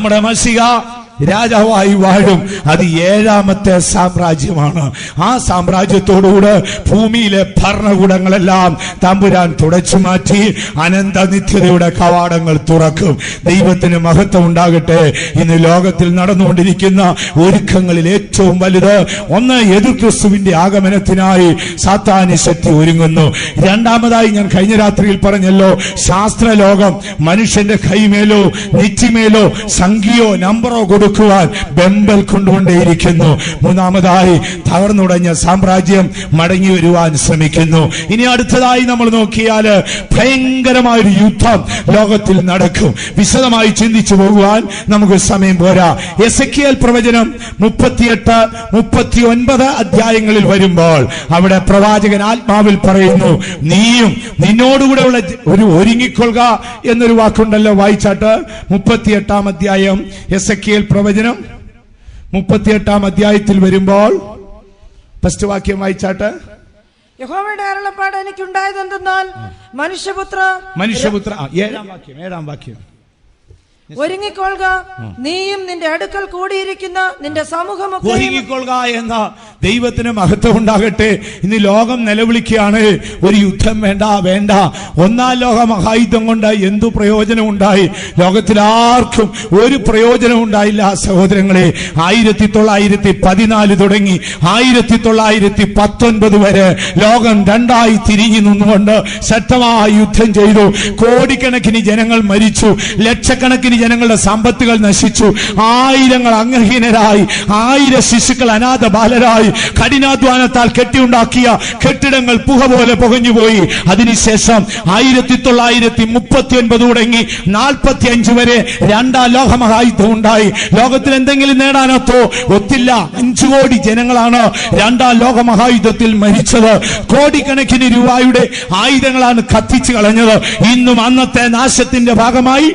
നമ്മുടെ മസിക രാജാവായി വാഴും. അത് ഏഴാമത്തെ സാമ്രാജ്യമാണ്. ആ സാമ്രാജ്യത്തോടുകൂടെ ഭൂമിയിലെ ഭരണകൂടങ്ങളെല്ലാം തമ്പുരാൻ തുടച്ചു മാറ്റി അനന്ത നിത്യതയുടെ കവാടങ്ങൾ തുറക്കും. ദൈവത്തിന് മഹത്വം ഉണ്ടാകട്ടെ. ഇന്ന് ലോകത്തിൽ നടന്നുകൊണ്ടിരിക്കുന്ന ഒരുക്കങ്ങളിൽ ഏറ്റവും വലുത് ഒന്ന് എതിർ ആഗമനത്തിനായി സാത്താനി ശക്തി ഒരുങ്ങുന്നു. രണ്ടാമതായി ഞാൻ കഴിഞ്ഞ രാത്രിയിൽ പറഞ്ഞല്ലോ ശാസ്ത്രലോകം മനുഷ്യന്റെ കൈമേലോ നെറ്റിമേലോ സംഖ്യയോ നമ്പറോ കൊടുക്കുവാൻ ബെമ്പൽ കൊണ്ടുകൊണ്ടേയിരിക്കുന്നു. മൂന്നാമതായി തകർന്നുടഞ്ഞ സാമ്രാജ്യം മടങ്ങി വരുവാൻ ശ്രമിക്കുന്നു. ഇനി അടുത്തതായി നമ്മൾ നോക്കിയാൽ ഭയങ്കരമായ ഒരു യുദ്ധം ലോകത്തിൽ നടക്കും. വിശദമായി ചിന്തിച്ചു പോകുവാൻ നമുക്ക് സമയം പോരാ. എസ് പ്രവചനം മുപ്പത്തിയെട്ട് മുപ്പത്തി ഒൻപത് അധ്യായങ്ങളിൽ വരുമ്പോൾ അവിടെ പ്രവാചകൻ ആത്മാവിൽ പറയുന്നു നീയും നിന്നോടുകൂടെ ഉള്ള ഒരു ഒരുങ്ങിക്കൊള്ളുക എന്നൊരു വാക്കുണ്ടല്ലോ വായിച്ചാട്ട്. മുപ്പത്തിയെട്ടാം അധ്യായം എസ് പ്രവചനം മുപ്പത്തിയെട്ടാം അധ്യായത്തിൽ വരുമ്പോൾ ഫസ്റ്റ് വാക്യം വായിച്ചാട്ട്. യഹോവയുടെ അരുളപ്പാട് എനിക്കുണ്ടായത് എന്തെന്നാൽ മനുഷ്യപുത്ര മനുഷ്യപുത്ര ഏഴാം വാക്യം ഏഴാം വാക്യം. ഒരുങ്ങിക്കൊള്ളുക. നീയും നിന്റെ അടുക്കൽ കൂടിയിരിക്കുന്ന നിന്റെ സമൂഹം ഒരുങ്ങിക്കൊള്ളുക എന്ന ദൈവത്തിന് മഹത്വം ഉണ്ടാകട്ടെ. ഇന്ന് ലോകം നിലവിളിക്കുകയാണ്. ഒരു യുദ്ധം വേണ്ട വേണ്ട. ഒന്നാം ലോക മഹായുദ്ധം കൊണ്ട് എന്തു പ്രയോജനം ഉണ്ടായി? ലോകത്തിൽ ആർക്കും ഒരു പ്രയോജനം ഉണ്ടായില്ല സഹോദരങ്ങളെ. ആയിരത്തി തൊള്ളായിരത്തി പതിനാല് തുടങ്ങി ആയിരത്തി തൊള്ളായിരത്തി പത്തൊൻപത് വരെ ലോകം രണ്ടായി തിരിഞ്ഞു നിന്നുകൊണ്ട് ശക്തമായ യുദ്ധം ചെയ്തു. കോടിക്കണക്കിന് ജനങ്ങൾ മരിച്ചു. ലക്ഷക്കണക്കിന് ജനങ്ങളുടെ സമ്പത്തുകൾ നശിച്ചു. ആയിരങ്ങൾ അംഗഹീനരായി ആയിര ശിശുക്കൾ അനാഥ ബാലരായി കഠിനാധ്വാനത്താൽ കെട്ടിയുണ്ടാക്കിയ കെട്ടിടങ്ങൾ പുക പോലെ പുകഞ്ഞുപോയി. അതിനുശേഷം ആയിരത്തി തൊള്ളായിരത്തി മുപ്പത്തി ഒൻപത് തുടങ്ങി നാൽപ്പത്തി അഞ്ച് വരെ രണ്ടാം ലോകമഹായുദ്ധം ഉണ്ടായി. ലോകത്തിൽ എന്തെങ്കിലും നേടാനത്തോ? ഒത്തില്ല. അഞ്ചു കോടി ജനങ്ങളാണ് രണ്ടാം ലോകമഹായുദ്ധത്തിൽ മരിച്ചത്. കോടിക്കണക്കിന് രൂപയുടെ ആയുധങ്ങളാണ് കത്തിച്ചു കളഞ്ഞത്. ഇന്നും അന്നത്തെ നാശത്തിന്റെ ഭാഗമായി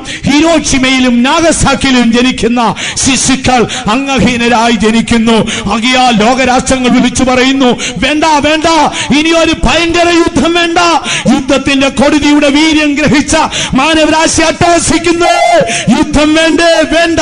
ഹിരോഷിമയിലും നാഗസാക്കിലും ജനിക്കുന്ന ശിശുക്കൾ അംഗഹീനരായി ജനിക്കുന്നു. അകിയാ ലോകരാഷ്ട്രങ്ങൾ വിളിച്ചു പറയുന്നു വേണ്ട വേണ്ട ഇനി ഒരു ഭയങ്കര യുദ്ധം വേണ്ട. യുദ്ധത്തിന്റെ കൊടുതിയുടെ വീര്യം ഗ്രഹിച്ച മാനവരാശി അട്ടഹസിക്കുന്നു. യുദ്ധം വേണ്ടേ വേണ്ട.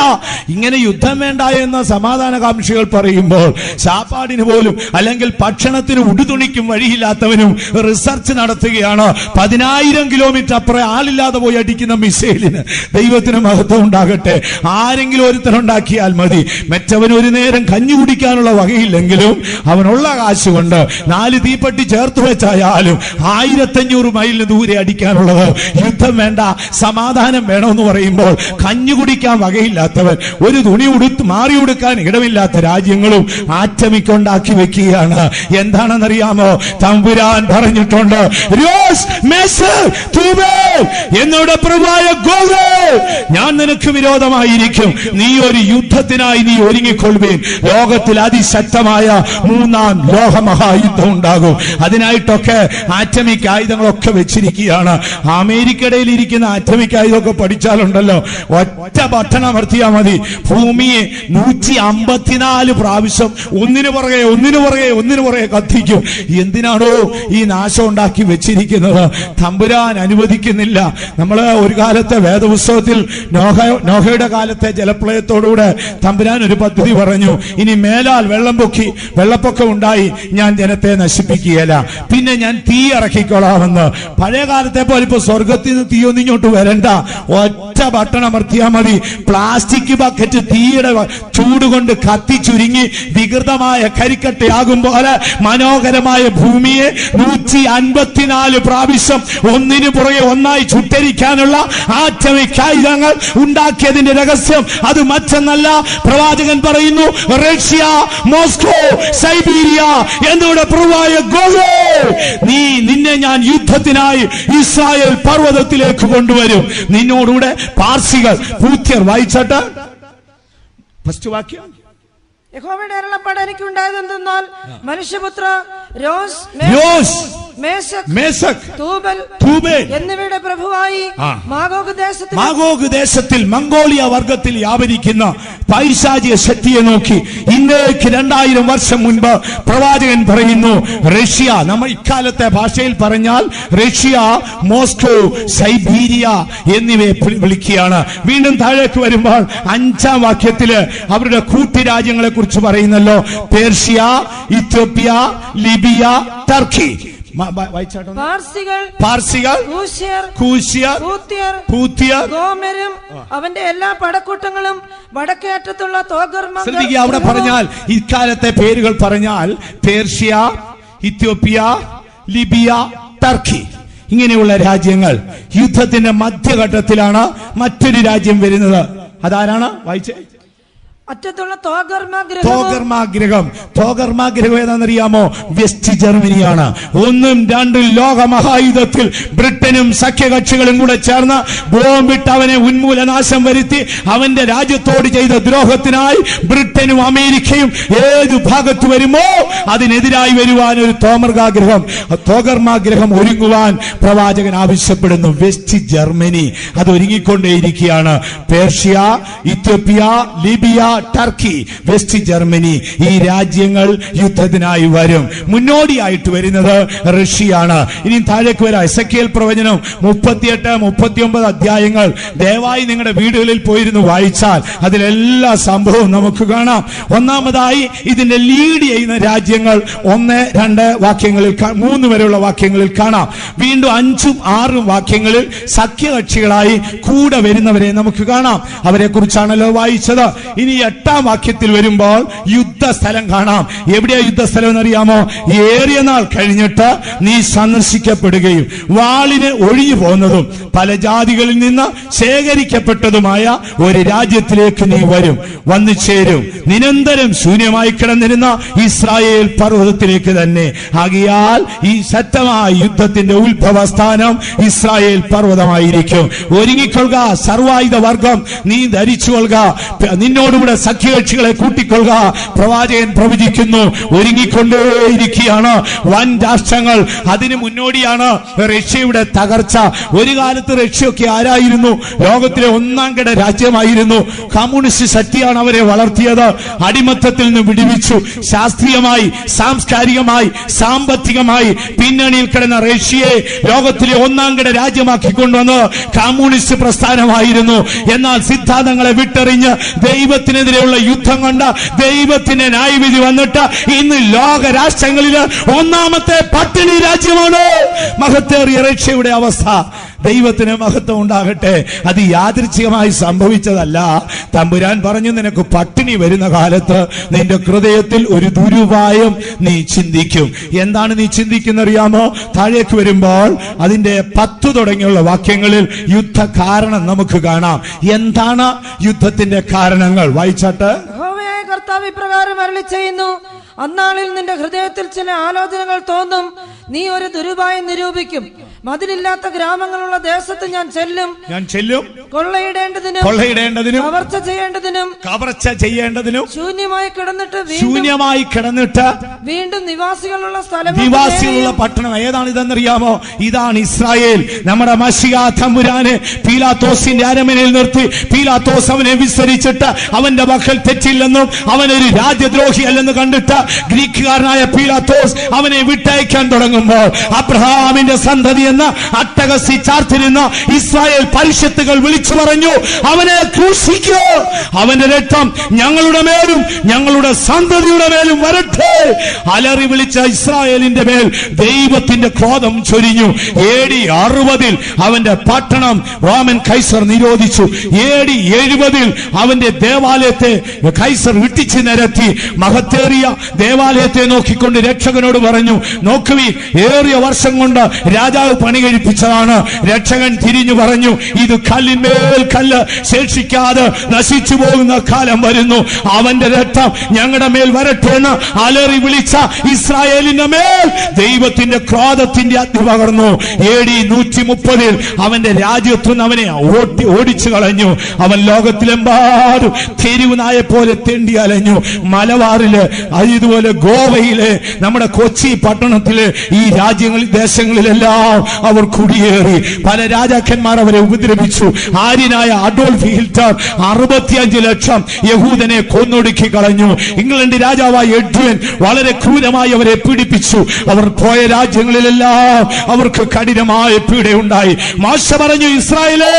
ഇങ്ങനെ യുദ്ധം വേണ്ട എന്ന സമാധാനകാംക്ഷികൾ പറയുമ്പോൾ ചാപ്പാടിന് പോലും അല്ലെങ്കിൽ ഭക്ഷണത്തിന് ഉടുതുണിക്കും വഴിയില്ലാത്തവനും റിസർച്ച് നടത്തുകയാണ്. പതിനായിരം കിലോമീറ്റർ അപ്പുറം ആളില്ലാതെ പോയി അടിക്കുന്ന മിസൈലിന് ദൈവത്തിന് മഹത്വം ഉണ്ടാകട്ടെ. ആരെങ്കിലും ഒരുത്തനുണ്ടാക്കിയാൽ മതി. മെച്ചവൻ ഒരു നേരം കഞ്ഞു കുടിക്കാനുള്ള വകയില്ലെങ്കിലും അവനുള്ള കാശ് കൊണ്ട് നാല് തീപ്പെട്ടി ചേർത്ത് വെച്ചായാലും ആയിരത്തഞ്ഞൂറ് മൈലിന് ദൂരെ അടിക്കാനുള്ളത് യുദ്ധം വേണ്ട സമാധാനം വേണമെന്ന് പറയുമ്പോൾ കഞ്ഞു കുടിക്കാൻ വകയില്ലാത്തവൻ ഒരു തുണി ഉടുത്ത് മാറി ഉടുക്കാൻ ഇടമില്ലാത്ത രാജ്യങ്ങളും ആറ്റമിക്കൊണ്ടാക്കി വെക്കുകയാണ്. എന്താണെന്നറിയാമോ? തമ്പുരാൻ പറഞ്ഞിട്ടുണ്ട് "രോസ്, മേസർ, തൂബേൽ, എന്നോട് പ്രഭുവായ ഗോഗേ, ഞാൻ നിനക്ക് വിരോധമായിരിക്കും. നീ ഒരു യുദ്ധത്തിനായി നീ ഒരുങ്ങിക്കൊള്ളുകയും ലോകത്തിൽ അതിശക്തമായ മൂന്നാം ലോകമഹായുദ്ധം ഉണ്ടാകും. അതിനായിട്ടൊക്കെ ആറ്റമിക് ആയുധങ്ങളൊക്കെ വെച്ചിരിക്കുകയാണ്. അമേരിക്കയിൽ ഇരിക്കുന്ന ആറ്റമിക് ആയുധമൊക്കെ പഠിച്ചാലുണ്ടല്ലോ. ഒറ്റ ബട്ടൺ അമർത്തിയാൽ മതി. ഭൂമിയെ നൂറ്റി അമ്പത്തിനാല് പ്രാവശ്യം ഒന്നിനു പുറകെ ഒന്നിനു പുറകെ ഒന്നിനു പുറകെ കത്തിക്കും. എന്തിനാണോ ഈ നാശം ഉണ്ടാക്കി വെച്ചിരിക്കുന്നത്? തമ്പുരാൻ അനുവദിക്കുന്നില്ല. നമ്മൾ ഒരു കാലത്തെ വേദപുസ്തകത്തിൽ നോഹ നോഹയുടെ കാലത്തെ ജലപ്രളയത്തോടുകൂടെ തമ്പുരാൻ ഒരു പദ്ധതി പറഞ്ഞു. ഇനി മേലാൽ വെള്ളം പൊക്കി വെള്ളപ്പൊക്കം ഉണ്ടായി ഞാൻ ജനത്തെ നശിപ്പിക്കുകയില്ല. പിന്നെ ഞാൻ തീ ഇറക്കിക്കൊള്ളാമെന്ന്. പഴയ കാലത്തെ പോലെ ഇപ്പൊ സ്വർഗത്തിൽ നിന്ന് തീയൊന്നും ഇങ്ങോട്ട് വരണ്ട. ഒറ്റ ബട്ടൺ അമർത്തിയാൽ മതി. പ്ലാസ്റ്റിക് ബക്കറ്റ് തീയുടെ ചൂട് കൊണ്ട് കത്തിച്ചുരുങ്ങി വികൃതമായ കരിക്കട്ടയാകും പോലെ മനോഹരമായ ഭൂമിയെ നൂറ്റി അൻപത്തിനാല് പ്രാവശ്യം ഒന്നിനു പുറകെ ഒന്നായി ചുട്ടരിക്കാനുള്ള ആറ്റമിക് ആയുധങ്ങൾ ഉണ്ടാക്കിയതിന്റെ രഹസ്യം അത് മറ്റെന്നല്ല. പ്രവാചകൻ പറയുന്നു റഷ്യ മോസ്കോ സൈബീരിയ എന്നിവിടെ പ്രവായ നീ നിന്നെ ഞാൻ യുദ്ധത്തിനായി ഇസ്രായേൽ പർവതത്തിലേക്ക് കൊണ്ടുവരും. നിന്നോടുകൂടെ പാർസികൾ പൂത്യർ വായിച്ചട്ട്? ഫസ്റ്റ് വാക്യം. യഹോവയുടെ അരുളപ്പാട് എനിക്ക് ഉണ്ടായത് എന്തെന്നാൽ മനുഷ്യപുത്ര രോസ് രോസ് എന്നിവയുടെ പ്രഭുവായി. മാഗോഗ് ദേശത്തിൽ മംഗോളിയ വർഗത്തിൽ വ്യാപരിക്കുന്ന പൈശാചിക ശക്തിയെ നോക്കി ഇന്നേക്ക് രണ്ടായിരം വർഷം മുൻപ് പ്രവാചകൻ പറയുന്നു റഷ്യ നമ്മൾ ഇക്കാലത്തെ ഭാഷയിൽ പറഞ്ഞാൽ റഷ്യ മോസ്കോ സൈബീരിയ എന്നിവയെ വിളി- വിളിക്കുകയാണ്. വീണ്ടും താഴേക്ക് വരുമ്പോൾ അഞ്ചാം വാക്യത്തിൽ അവരുടെ കൂട്ടുരാജ്യങ്ങളെ കുറിച്ച് പറയുന്നല്ലോ. Persia Ethiopia Libya Turkey. പാർസികൾ ഗോമരും അവന്റെ എല്ലാ പടക്കൂട്ടങ്ങളും വടക്കേ അറ്റത്തുള്ള തോഗർമ ശ്രദ്ധിക്കുക അവിടെ പറഞ്ഞാൽ ഇക്കാലത്തെ പേരുകൾ പറഞ്ഞാൽ പേർഷ്യ ഇത്യോപ്യ ലിബിയ ടർക്കി. ഇങ്ങനെയുള്ള രാജ്യങ്ങൾ യുദ്ധത്തിന്റെ മധ്യഘട്ടത്തിലാണ് മറ്റൊരു രാജ്യം വരുന്നത്. അതാരാണ്? വായിച്ചേ. അറ്റത്തുള്ള തോകർമാഗ്രഹം. തോകർമാഗ്രഹം ഏതാണെന്നറിയാമോ? വെസ്റ്റ് ജർമ്മനിയാണ്. ഒന്നും രണ്ടും ലോക മഹായുദ്ധത്തിൽ ബ്രിട്ടനും സഖ്യകക്ഷികളും കൂടെ ചേർന്ന് ബോംബിട്ട് അവനെ ഉന്മൂലനാശം വരുത്തി അവന്റെ രാജ്യത്തോട് ചെയ്ത ദ്രോഹത്തിനായി ബ്രിട്ടനും അമേരിക്കയും ഏത് ഭാഗത്ത് വരുമോ അതിനെതിരായി വരുവാൻ ഒരു തോമർഗാഗ്രഹം. തോകർമാഗ്രഹം ഒരുങ്ങുവാൻ പ്രവാചകൻ ആവശ്യപ്പെടുന്നു. വെസ്റ്റ് ജർമ്മനി അത് ഒരുങ്ങിക്കൊണ്ടേയിരിക്കുകയാണ്. Persia Ethiopia Libya Turkey West Germany ഈ രാജ്യങ്ങൾ യുദ്ധത്തിനായി വരും. മുന്നോടിയായിട്ട് വരുന്നത് റഷ്യയാണ്. ഇനി താഴേക്ക് വരാം. എസക്കിയൽ പ്രവചനം മുപ്പത്തിയെട്ട് മുപ്പത്തിയൊമ്പത് അധ്യായങ്ങൾ. ദയവായി നിങ്ങളുടെ വീടുകളിൽ പോയിരുന്നു വായിച്ചാൽ അതിലെല്ലാ സംഭവവും നമുക്ക് കാണാം. ഒന്നാമതായി ഇതിന്റെ ലീഡ് ചെയ്യുന്ന രാജ്യങ്ങൾ ഒന്ന് രണ്ട് വാക്യങ്ങളിൽ കാ- മൂന്ന് വരെയുള്ള വാക്യങ്ങളിൽ കാണാം. വീണ്ടും അഞ്ചും ആറും വാക്യങ്ങളിൽ സഖ്യകക്ഷികളായി കൂടെ വരുന്നവരെ നമുക്ക് കാണാം. അവരെ കുറിച്ചാണല്ലോ വായിച്ചത്. ഇനി എട്ടാം വാക്യത്തിൽ വരുമ്പോൾ യുദ്ധസ്ഥലം കാണാം. എവിടെയാ യുദ്ധസ്ഥലം എന്നറിയാമോ ഏറിയ നാൾ കഴിഞ്ഞിട്ട് നീ സന്ദർശിക്കപ്പെടുകയും വാളിന് ഒഴിഞ്ഞു പോകുന്നതും പല ജാതികളിൽ നിന്ന് ശേഖരിക്കപ്പെട്ടതുമായ ഒരു രാജ്യത്തിലേക്ക് നീ വരും. വന്നു ചേരും. നിരന്തരം ശൂന്യമായി കിടന്നിരുന്ന ഇസ്രായേൽ പർവതത്തിലേക്ക് തന്നെ. ആകിയാൽ ഈ ശക്തമായ യുദ്ധത്തിന്റെ ഉത്ഭവസ്ഥാനം ഇസ്രായേൽ പർവതമായിരിക്കും. ഒരുങ്ങിക്കൊള്ളുക സർവായുധ വർഗം നീ ധരിച്ചു കൊള്ളുക. നിന്നോടുകൂടെ സഖ്യകക്ഷികളെ കൂട്ടിക്കൊള്ളുക. പ്രവാചകൻ പ്രവചിക്കുന്നു ഒരുങ്ങിക്കൊണ്ടേയിരിക്കുകയാണ്. വൻ രാഷ്ട്രങ്ങൾ അതിന് മുന്നോടിയാണ്. റഷ്യയുടെ തകർച്ച. ഒരു കാലത്ത് റഷ്യയൊക്കെ ആരായിരുന്നു? ലോകത്തിലെ ഒന്നാം കിട രാജ്യമായിരുന്നു. കമ്മ്യൂണിസ്റ്റ് ശക്തിയാണ് അവരെ വളർത്തിയത്. അടിമത്തത്തിൽ നിന്ന് വിടുവിച്ചു. ശാസ്ത്രീയമായി സാംസ്കാരികമായി സാമ്പത്തികമായി പിന്നണിയിൽ കിടന്ന റഷ്യയെ ലോകത്തിലെ ഒന്നാം കിട രാജ്യമാക്കി കൊണ്ടുവന്ന് കമ്മ്യൂണിസ്റ്റ് പ്രസ്ഥാനമായിരുന്നു. എന്നാൽ സിദ്ധാന്തങ്ങളെ വിട്ടെറിഞ്ഞ് ദൈവത്തിനെതിരെയുള്ള യുദ്ധം കൊണ്ട് ദൈവത്തിന്റെ ന്യായവിധി വന്നിട്ട് ഇന്ന് ലോക രാഷ്ട്രങ്ങളിൽ ഒന്നാമത്തെ പട്ടിണി രാജ്യമാണ്. മഹത്തേറിയ റഷ്യയുടെ അവസ്ഥ. ദൈവത്തിന് മഹത്വം ഉണ്ടാകട്ടെ. അത് യാദൃച്ഛികമായി സംഭവിച്ചതല്ല. തമ്പുരാൻ പറഞ്ഞു നിനക്ക് പട്ടിണി വരുന്ന കാലത്ത് നിന്റെ ഹൃദയത്തിൽ ഒരു ദുരുപായം നീ ചിന്തിക്കും. എന്താണ് നീ ചിന്തിക്കുന്ന അറിയാമോ താഴേക്ക് വരുമ്പോൾ അതിന്റെ പത്ത് തുടങ്ങിയുള്ള വാക്യങ്ങളിൽ യുദ്ധ കാരണം നമുക്ക് കാണാം. എന്താണ് യുദ്ധത്തിന്റെ കാരണങ്ങൾ? വായിച്ചാട്ട്. കർത്താവ് ഇപ്രകാരം അരളി ചെയ്യുന്നു അന്നാളിൽ നിന്റെ ഹൃദയത്തിൽ ചില ആലോചനകൾ തോന്നും. നീ ഒരു ദുരുപായം നിരൂപിക്കും. മതിലില്ലാത്ത ഗ്രാമങ്ങളുള്ള ദേശത്ത് ഞാൻ ചെല്ലും. ഞാൻ ചെല്ലും. കൊള്ളയിടേണ്ടതിനും കൊള്ളയിടേണ്ടതിനും കവർച്ച ചെയ്യേണ്ടതിനും കവർച്ച ചെയ്യേണ്ടതിനും ശൂന്യമായി കിടന്നിട്ട് വീണ്ടും ശൂന്യമായി കിടന്നിട്ട് വീണ്ടും നിവാസികളുള്ള സ്ഥലം നിവാസികളുള്ള പട്ടണം ഏതാണ് ഇതെന്നറിയാമോ ഇതാണ് ഇസ്രായേൽ. നമ്മുടെ മഷിക തമ്പുരാന് പീലാത്തോസിന്റെ അരമനയിൽ നിർത്തി പീലാത്തോസ് അവനെ വിസ്തരിച്ചിട്ട് അവന്റെ മക്കൾ തെറ്റില്ലെന്നും അവനൊരു രാജ്യദ്രോഹി അല്ലെന്ന് കണ്ടിട്ട് ഗ്രീക്കുകാരനായ പീലാത്തോസ് അവനെ വിട്ടയക്കാൻ തുടങ്ങുമ്പോൾ അബ്രഹാമിന്റെ സന്തതി എന്ന അട്ടകസി ചാർത്തിരുന്ന ഇസ്രായേൽ പരിഷത്തുകൾ വിളിച്ചു പറഞ്ഞു അവനെ ക്രൂശിക്കൂ. അവന്റെ രക്തം ഞങ്ങളുടെ മേലും ഞങ്ങളുടെ സന്തതിയുടെ മേലും വരട്ടെ. അലറി വിളിച്ച ഇസ്രായേലിന്റെ മേൽ ദൈവത്തിന്റെ ക്രോധം ചൊരിഞ്ഞു. എ ഡി അറുപതിൽ അവന്റെ പട്ടണം റോമൻ കൈസർ നിരോധിച്ചു. എ ഡി എഴുപതിൽ അവന്റെ ദേവാലയത്തെ കൈസർ വിട്ടിച്ച് നിരത്തി. മഹത്തേറിയ ദേവാലയത്തെ നോക്കിക്കൊണ്ട് രക്ഷകനോട് പറഞ്ഞു നോക്കുവി ഏറിയ വർഷം കൊണ്ട് രാജാവ് പണി കഴിപ്പിച്ചതാണ്. രക്ഷകൻ തിരിഞ്ഞു പറഞ്ഞു ഇത് കല്ലിന്മേൽ കല്ല്. ശേഷിക്കാതെ നശിച്ചു പോകുന്ന കാലം വരുന്നു. അവന്റെ രക്തം ഞങ്ങളുടെ മേൽ വരട്ടെ എന്ന് അലറി വിളിച്ച ഇസ്രായേലിന്റെ മേൽ ദൈവത്തിന്റെ ക്രോധത്തിന്റെ അഗ്നി പകർന്നു. എ ഡി നൂറ്റി മുപ്പതിൽ അവന്റെ രാജ്യത്തു അവനെ ഓട്ടി ഓടിച്ചു കളഞ്ഞു. അവൻ ലോകത്തിലെമ്പാടും തെരുവ് നായെ പോലെ തെണ്ടി അലഞ്ഞു. മലബാറിൽ അതുപോലെ ഗോവയിൽ നമ്മുടെ കൊച്ചി പട്ടണത്തിൽ ഈ രാജ്യങ്ങളിൽ ദേശങ്ങളിലെല്ലാം അവർ കുടിയേറി. പല രാജാക്കന്മാർ അവരെ ഉപദ്രവിച്ചു. ആര്യനായ അഡോൾഫ് ഹിൽറ്റർ അറുപത്തിയഞ്ച് ലക്ഷം യഹൂദനെ കൊന്നൊടുക്കി കളഞ്ഞു. ഇംഗ്ലണ്ട് രാജാവായ എഡ്വിൻ വളരെ ക്രൂരമായി അവരെ പീഡിപ്പിച്ചു. അവർ പോയ രാജ്യങ്ങളിലെല്ലാം അവർക്ക് കഠിനമായ പീഡയുണ്ടായി. മാഷ പറഞ്ഞു ഇസ്രായേലേ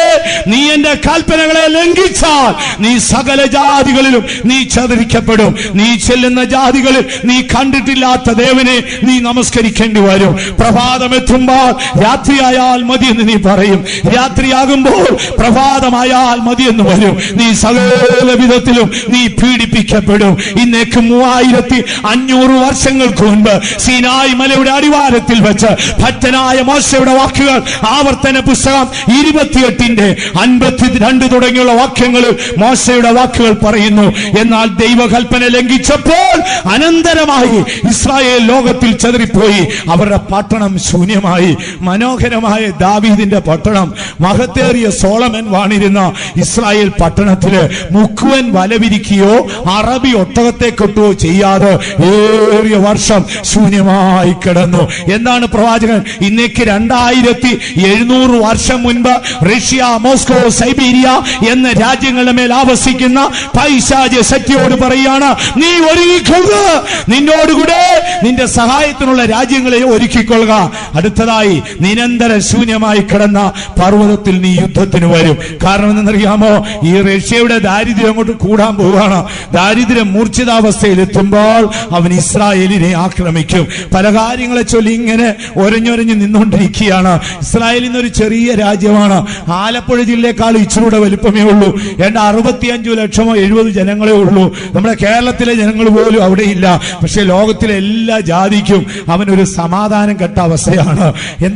നീ എന്റെ കൽപ്പനകളെ ലംഘിച്ചാൽ നീ സകല ജാതികളിലും നീ ചതിരിക്കപ്പെടും നീ ചെല്ലുന്ന ജാതികളിൽ നീ കണ്ടിട്ടില്ലാത്ത ദേവനെ നീ നമസ്കരിക്കേണ്ടി വരും. പ്രഭാതം എത്തുമ്പോൾ രാത്രിയായാൽ മതി എന്ന് നീ പറയും. രാത്രിയാകുമ്പോൾ പ്രഭാതമായാൽ മതി എന്ന് വരും. നീ സകല വിധത്തിലും നീ പീഡിപ്പിക്കപ്പെടും. ഇന്നേക്ക് മൂവായിരത്തി അഞ്ഞൂറ് വർഷങ്ങൾക്ക് മുൻപ് സീനായ് മലയുടെ അടിവാരത്തിൽ വെച്ച് ഭക്തനായ മോശയുടെ വാക്കുകൾ ആവർത്തന പുസ്തകം ഇരുപത്തിയെട്ടിന്റെ അൻപത്തി രണ്ട് തുടങ്ങിയുള്ള വാക്യങ്ങളിൽ മോശയുടെ വാക്കുകൾ പറയുന്നു. എന്നാൽ ദൈവകൽപ്പന ലംഘിച്ചപ്പോൾ അനന്തരമായി ഇസ്രായേൽ ലോകത്തിൽ ചെതറിപ്പോയി. അവരുടെ പട്ടണം ശൂന്യമായി. മനോഹരമായ ദാവീദിന്റെ പട്ടണം മഹത്തേറിയ സോളമൻ വാണിരുന്ന ഇസ്രായേൽ പട്ടണത്തിൽ മുക്കുവൻ വലവിരിക്കുകയോ അറബി ഒട്ടകത്തെ കെട്ടുകയോ ചെയ്യാതെ ഏറിയ വർഷം ശൂന്യമായി കിടന്നു. എന്താണ് പ്രവാചകൻ? ഇന്നേക്ക് രണ്ടായിരത്തി എഴുന്നൂറ് വർഷം മുൻപ് റഷ്യ മോസ്കോ സൈബീരിയ എന്ന രാജ്യങ്ങളുടെ മേൽ ആവസിക്കുന്ന പൈശാച ശക്തിയോട് പറയാണ് നീ ഒരുങ്ങിക്കൊള്ളുക നിന്നോടുകൂടെ നിന്റെ സഹായത്തിനുള്ള രാജ്യങ്ങളെ ഒരുക്കിക്കൊള്ളുക. അടുത്തതായി നിരന്തര ശൂന്യമായി കിടന്ന പർവതത്തിൽ നീ യുദ്ധത്തിന് വരും. കാരണം എന്തെന്നറിയാമോ ഈ റഷ്യയുടെ ദാരിദ്ര്യം അങ്ങോട്ട് കൂടാൻ പോവുകയാണ്. ദാരിദ്ര്യം മൂർച്ഛിതാവസ്ഥയിൽ എത്തുമ്പോൾ അവൻ ഇസ്രായേലിനെ ആക്രമിക്കും. പല കാര്യങ്ങളെ ചൊല്ലി ഇങ്ങനെ ഒരഞ്ഞൊരഞ്ഞ് നിന്നുകൊണ്ടിരിക്കുകയാണ്. ഇസ്രായേൽ ഇന്നൊരു ചെറിയ രാജ്യമാണ്. ആലപ്പുഴ ജില്ലയെക്കാൾ ഇച്ചിരൂടെ വലുപ്പമേ ഉള്ളൂ. ഏണ്ട അറുപത്തിയഞ്ചു ലക്ഷമോ എഴുപത് ജനങ്ങളെ ഉള്ളൂ. നമ്മുടെ കേരളത്തിലെ ജനങ്ങൾ പോലും അവിടെ ഇല്ല പക്ഷെ ലോകത്തിലെ എല്ലാ ജാതിക്കും അവനൊരു സമാധാനം കെട്ട അവസ്ഥയാണ്.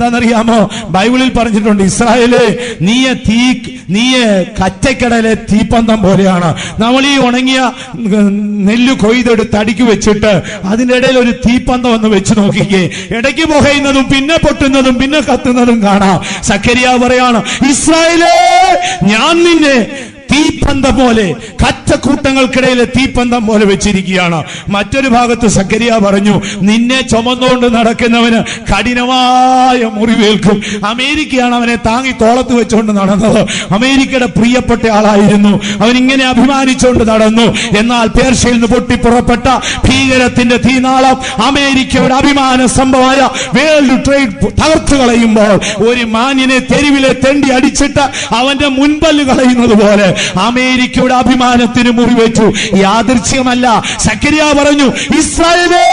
എന്താണെന്നറിയാമോ? ബൈബിളിൽ പറഞ്ഞിട്ടുണ്ട് ഇസ്രായേലേ നീയെ തീ നീയെ കറ്റക്കടലെ തീപ്പന്തം പോലെയാണ്. നമ്മൾ ഈ ഉണങ്ങിയ നെല്ല് കൊയ്തെടുത്ത് അടിക്ക് വെച്ചിട്ട് അതിന്റെ ഇടയിൽ ഒരു തീപ്പന്തം ഒന്ന് വെച്ച് നോക്കിക്കേ. ഇടയ്ക്ക് പുകയുന്നതും പിന്നെ പൊട്ടുന്നതും പിന്നെ കത്തുന്നതും കാണാം. സക്കരിയ പറയാണ് ഇസ്രായേലേ ഞാൻ നിന്നെ തീപ്പന്തം പോലെ കറ്റക്കൂട്ടങ്ങൾക്കിടയിലെ തീപ്പന്തം പോലെ വെച്ചിരിക്കുകയാണ്. മറ്റൊരു ഭാഗത്ത് സക്കരിയ പറഞ്ഞു നിന്നെ ചുമന്നുകൊണ്ട് നടക്കുന്നവന് കഠിനമായ മുറിവേൽക്കും. അമേരിക്കയാണ് അവനെ താങ്ങി തോളത്ത് വെച്ചുകൊണ്ട് നടന്നത്. അമേരിക്കയുടെ പ്രിയപ്പെട്ട ആളായിരുന്നു. അവൻ ഇങ്ങനെ അഭിമാനിച്ചുകൊണ്ട് നടന്നു. എന്നാൽ പേർഷ്യയിൽ നിന്ന് പൊട്ടിപ്പുറപ്പെട്ട ഭീകരത്തിന്റെ തീനാളം അമേരിക്കയുടെ അഭിമാന സംഭവമായ വേൾഡ് ട്രേഡ് തകർത്തു കളയുമ്പോൾ ഒരു മാന്യനെ തെരുവിലെ തെണ്ടി അടിച്ചിട്ട് അവന്റെ മുൻപല്ല് കളയുന്നത് പോലെ അമേരിക്കയുടെ അഭിമാനത്തിന് മുറിവേറ്റു യാദൃച്ഛ്യമല്ല സക്കരിയ പറഞ്ഞു ഇസ്രായേലേ